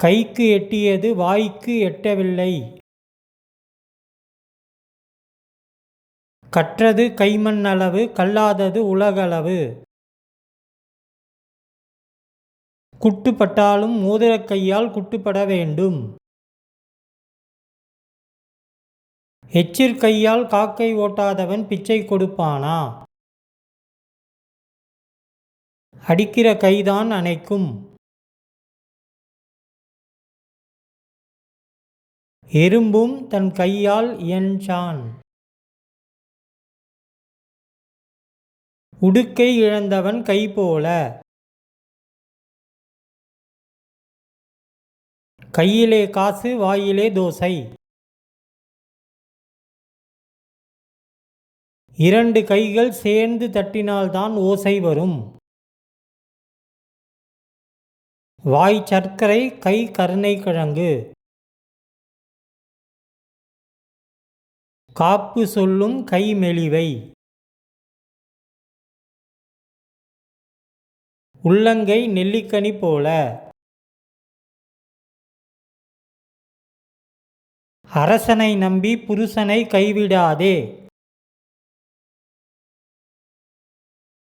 கைக்கு எட்டியது வாய்க்கு எட்டவில்லை. கற்றது கைமண் அளவு கல்லாதது உலகளவு. குட்டுப்பட்டாலும் மோதிரக் கையால் குட்டுப்பட வேண்டும். எச்சிற் கையால் காக்கை ஓட்டாதவன் பிச்சை கொடுப்பானா? அடிக்கிற கைதான் அணைக்கும். எறும்பும் தன் கையால் இயன்றான். உடுக்கை இழந்தவன் கை போல கையிலே காசு வாயிலே தோசை. இரண்டு கைகள் சேர்ந்து தட்டினால்தான் ஓசை வரும். வாய் சர்க்கரை கை கருணை கிழங்கு காப்பு சொல்லும் கை மெலிவை உள்ளங்கை நெல்லிக்கனி போல. அரசனை நம்பி புருஷனை கைவிடாதே.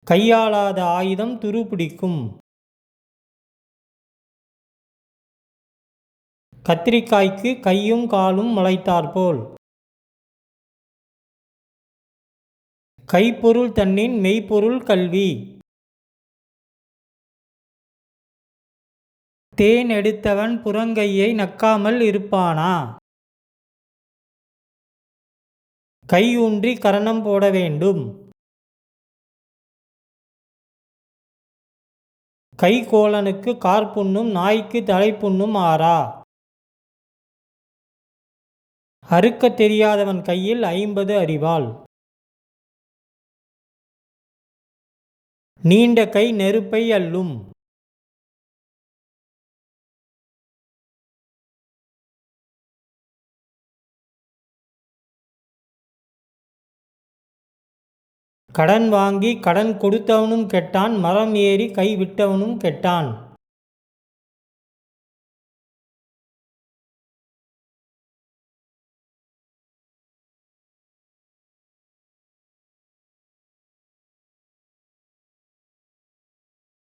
கையாளாத ஆயுதம் துருப்பிடிக்கும். கத்திரிக்காய்க்கு கையும் காலும் முளைத்தாற்போல். கைப்பொருள் தன்னின் மெய்ப்பொருள் கல்வி. தேன் எடுத்தவன் புறங்கையை நக்காமல் இருப்பானா? கை ஊன்றி கரணம் போட வேண்டும். கைகோளனுக்கு கார்புண்ணும் நாய்க்கு தலைப்புண்ணும் ஆறா? அறுக்கத் தெரியாதவன் கையில் ஐம்பது அறிவாள் நீண்ட கை நெருப்பை அள்ளும். கடன் வாங்கி கடன் கொடுத்தவனும் கெட்டான் மரம் ஏறி கை விட்டவனும் கெட்டான்.